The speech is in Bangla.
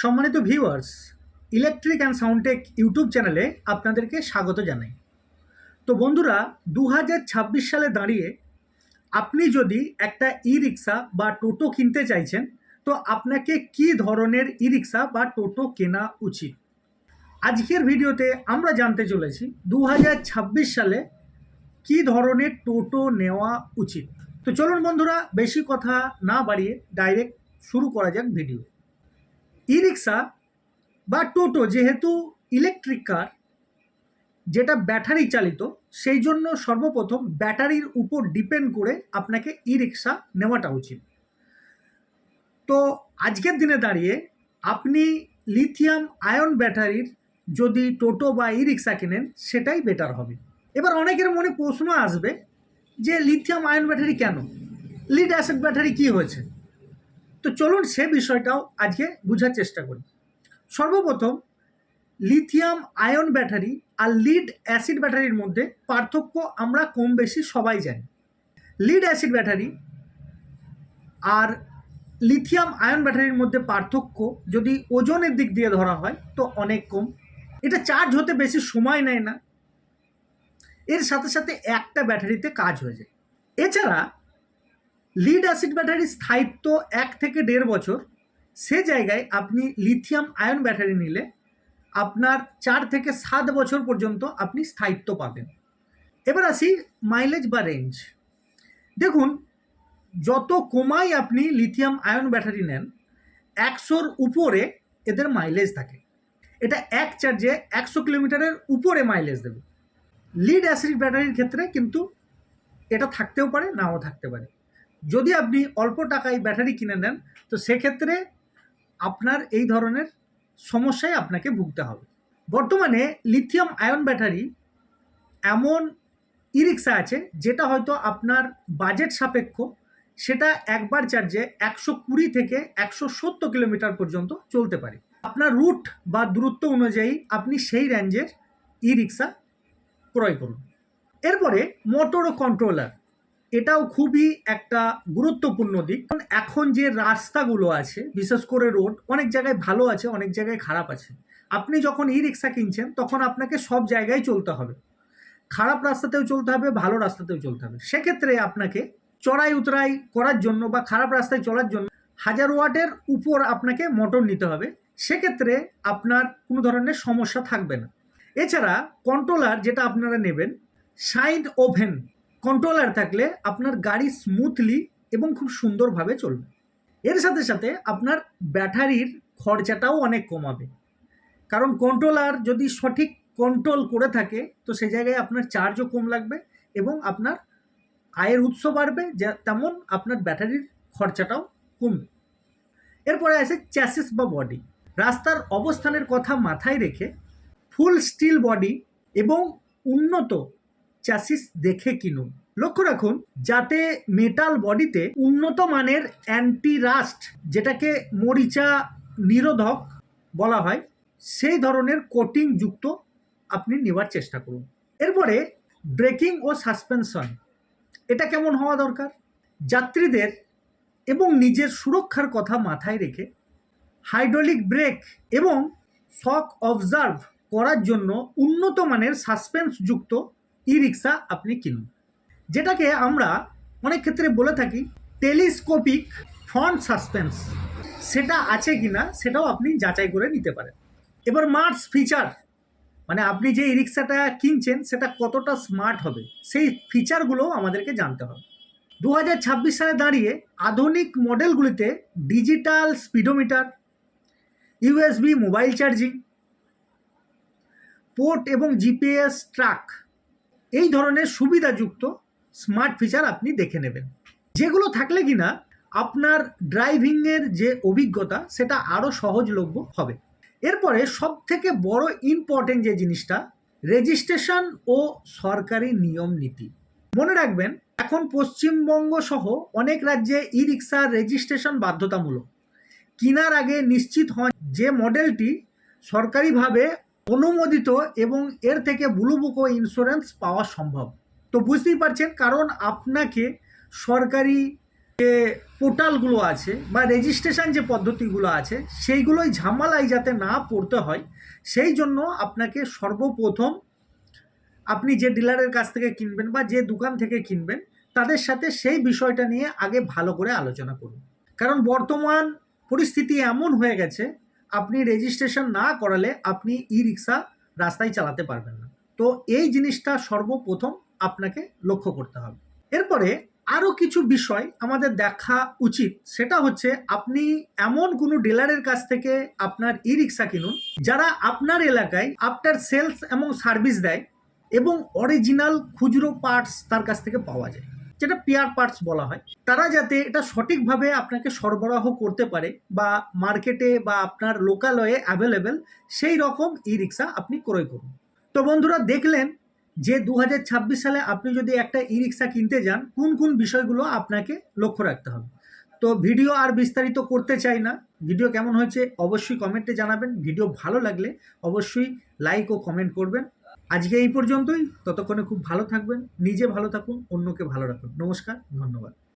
সম্মানিত viewers electric and Soundtech YouTube চ্যানেলে আপনাদেরকে স্বাগত জানাই। তো বন্ধুরা দু হাজার ছাব্বিশ সালে দাঁড়িয়ে আপনি যদি একটা ই রিক্সা বা টোটো কিনতে চাইছেন, তো আপনাকে কি ধরনের ই রিক্সা বা টোটো কেনা উচিত? আজকের ভিডিওতে আমরা জানতে চলেছি দু হাজার ছাব্বিশ সালে কি ধরনের টোটো নেওয়া উচিত। তো চলুন বন্ধুরা, বেশি কথা না বাড়িয়ে ডাইরেক্ট শুরু করা যাক ভিডিও ই রিক্সা বা টোটো যেহেতু ইলেকট্রিক কার যেটা ব্যাটারি চালিত, সেই জন্য সর্বপ্রথম ব্যাটারির উপর ডিপেন্ড করে আপনাকে ই রিক্সা নেওয়াটা উচিত। তো আজকের দিনে দাঁড়িয়ে আপনি লিথিয়াম আয়ন ব্যাটারির যদি টোটো বা ই রিক্সা কেনেন, সেটাই বেটার হবে। এবার অনেকের মনে প্রশ্ন আসবে যে লিথিয়াম আয়ন ব্যাটারি কেন? লিড অ্যাসিড ব্যাটারি কি হয়েছে? তো চলুন সে বিষয়টাও আজকে বোঝার চেষ্টা করি। সর্বপ্রথম, লিথিয়াম আয়ন ব্যাটারি আর লিড অ্যাসিড ব্যাটারির মধ্যে পার্থক্য আমরা কম বেশি সবাই জানি। লিড অ্যাসিড ব্যাটারি আর লিথিয়াম আয়ন ব্যাটারির মধ্যে পার্থক্য যদি ওজনের দিক দিয়ে ধরা হয় তো অনেক কম। এটা চার্জ হতে বেশি সময় নেয় না। এর সাথে সাথে একটা ব্যাটারিতে কাজ হয়ে যায়। এছাড়া লিড অ্যাসিড ব্যাটারির স্থায়িত্ব এক থেকে দেড় বছর। সে জায়গায় আপনি লিথিয়াম আয়ন ব্যাটারি নিলে আপনার চার থেকে সাত বছর পর্যন্ত আপনি স্থায়িত্ব পাবেন। এবার আসি মাইলেজ বা রেঞ্জ দেখুন, যত কমাই আপনি লিথিয়াম আয়ন ব্যাটারি নেন, একশোর উপরে এদের মাইলেজ থাকে। এটা এক চার্জে একশো কিলোমিটারের উপরে মাইলেজ দেবে। লিড অ্যাসিড ব্যাটারির ক্ষেত্রে কিন্তু এটা থাকতেও পারে, নাও থাকতে পারে। যদি আপনি অল্প টাকায় ব্যাটারি কিনে নেন, তো সেক্ষেত্রে আপনার এই ধরনের সমস্যায় আপনাকে ভুগতে হবে। বর্তমানে লিথিয়াম আয়ন ব্যাটারি এমন ই রিক্সা আছে, যেটা হয়তো আপনার বাজেট সাপেক্ষ, সেটা একবার চার্জে একশো কুড়ি থেকে একশো সত্তর কিলোমিটার পর্যন্ত চলতে পারে। আপনার রুট বা দূরত্ব অনুযায়ী আপনি সেই রেঞ্জের ই রিক্সা ক্রয় করুন। এরপরে মোটর ও কন্ট্রোলার এটাও খুবই একটা গুরুত্বপূর্ণ দিক। কারণ এখন যে রাস্তাগুলো আছে, বিশেষ করে রোড অনেক জায়গায় ভালো আছে, অনেক জায়গায় খারাপ আছে। আপনি যখন ই রিক্সা কিনছেন, তখন আপনাকে সব জায়গায় চলতে হবে। খারাপ রাস্তাতেও চলতে হবে, ভালো রাস্তাতেও চলতে হবে। সেক্ষেত্রে আপনাকে চড়াই উতরাই করার জন্য বা খারাপ রাস্তায় চলার জন্য হাজার ওয়াটের উপর আপনাকে মোটর নিতে হবে। সেক্ষেত্রে আপনার কোনো ধরনের সমস্যা থাকবে না। এছাড়া কন্ট্রোলার যেটা আপনারা নেবেন সাইড ওভেন কন্ট্রোলার থাকলে আপনার গাড়ি স্মুথলি এবং খুব সুন্দরভাবে চলবে। এর সাথে সাথে আপনার ব্যাটারির খরচাটাও অনেক কমাবে। কারণ কন্ট্রোলার যদি সঠিক কন্ট্রোল করে থাকে, তো সেই জায়গায় আপনার চার্জও কম লাগবে এবং আপনার আয়ের উৎস বাড়বে, যা তেমন আপনার ব্যাটারির খরচাটাও কমবে। এরপরে আছে চ্যাসিস বা বডি রাস্তার অবস্থানের কথা মাথায় রেখে ফুল স্টিল বডি এবং উন্নত চ্যাসিস দেখে কিনুন। লক্ষ্য রাখুন, যাতে মেটাল বডিতে উন্নত মানের অ্যান্টি রাস্ট যেটাকে মরিচা নিরোধক বলা হয়, সেই ধরনের কোটিং যুক্ত আপনি নেওয়ার চেষ্টা করুন। এরপরে ব্রেকিং ও সাসপেনশন এটা কেমন হওয়া দরকার? যাত্রীদের এবং নিজের সুরক্ষার কথা মাথায় রেখে হাইড্রোলিক ব্রেক এবং শক অবজার্ভ করার জন্য উন্নত মানের সাসপেন্সযুক্ত ই রিক্সা আপনি কিনুন। যেটাকে আমরা অনেক ক্ষেত্রে বলে থাকি টেলিস্কোপিক ফ্রন্ট সাসপেন্স। সেটা আছে কি না সেটাও আপনি যাচাই করে নিতে পারেন। এবার মার্টস ফিচার মানে আপনি যে ই রিক্সাটা কিনছেন সেটা কতটা স্মার্ট হবে, সেই ফিচারগুলো আমাদেরকে জানতে হবে। দু হাজার ছাব্বিশ সালে দাঁড়িয়ে আধুনিক মডেলগুলিতে digital speedometer USB mobile charging, port এবং জিপিএস ট্রাক এই ধরনের সুবিধাযুক্ত স্মার্ট ফিচার আপনি দেখে নেবেন। যেগুলো থাকলে কিনা আপনার ড্রাইভিংয়ের যে অভিজ্ঞতা, সেটা আরও সহজলভ্য হবে। এরপরে সব থেকে বড় ইম্পর্টেন্ট যে জিনিসটা রেজিস্ট্রেশন ও সরকারি নিয়ম নীতি। মনে রাখবেন, এখন পশ্চিমবঙ্গ সহ অনেক রাজ্যে ই রিক্সার রেজিস্ট্রেশন বাধ্যতামূলক। কেনার আগে নিশ্চিত হন যে মডেলটি সরকারিভাবে অনুমোদিত এবং এর থেকে ব্লু ইন্স্যুরেন্স পাওয়া সম্ভব। তো বুঝতেই পারছেন, কারণ আপনাকে সরকারি যে পোর্টালগুলো আছে বা রেজিস্ট্রেশন যে পদ্ধতিগুলো আছে, সেইগুলোই ঝামেলায় যাতে না পড়তে হয়, সেই জন্য আপনাকে সর্বপ্রথম আপনি যে ডিলারের কাছ থেকে কিনবেন বা যে দোকান থেকে কিনবেন, তাদের সাথে সেই বিষয়টা নিয়ে আগে ভালো করে আলোচনা করুন। কারণ বর্তমান পরিস্থিতি এমন হয়ে গেছে আপনি রেজিস্ট্রেশন না করালে আপনি ই রিক্সা রাস্তায় চালাতে পারবেন না। তো এই জিনিসটা সর্বপ্রথম আপনাকে লক্ষ্য করতে হবে। এরপরে আরও কিছু বিষয় আমাদের দেখা উচিত। সেটা হচ্ছে আপনি এমন কোনো ডিলারের কাছ থেকে আপনার ই রিক্সা কিনুন, যারা আপনার এলাকায় আপনার সেলস এবং সার্ভিস দেয় এবং অরিজিনাল খুচরো পার্টস তার কাছ থেকে পাওয়া যায়। যেটা পেয়ার পার্টস বলা হয়, তারা যাতে এটা সঠিকভাবে আপনাকে সরবরাহ করতে পারে বা মার্কেটে বা আপনার লোকালয়ে অ্যাভেলেবেল সেই রকম ই রিক্সা আপনি ক্রয় করুন। তো বন্ধুরা দেখলেন যে দু হাজার ছাব্বিশ সালে আপনি যদি একটা ই রিক্সা কিনতে যান, কোন কোন বিষয়গুলো আপনাকে লক্ষ্য রাখতে হবে? তো ভিডিও আর বিস্তারিত করতে চাই না। ভিডিও কেমন হয়েছে অবশ্যই কমেন্টে জানাবেন। ভিডিও ভালো লাগলে অবশ্যই লাইক ও কমেন্ট করবেন। আজকে এই পর্যন্তই। ততক্ষণে খুব ভালো থাকবেন, নিজে ভালো থাকুন, অন্যকে ভালো রাখুন। নমস্কার, ধন্যবাদ।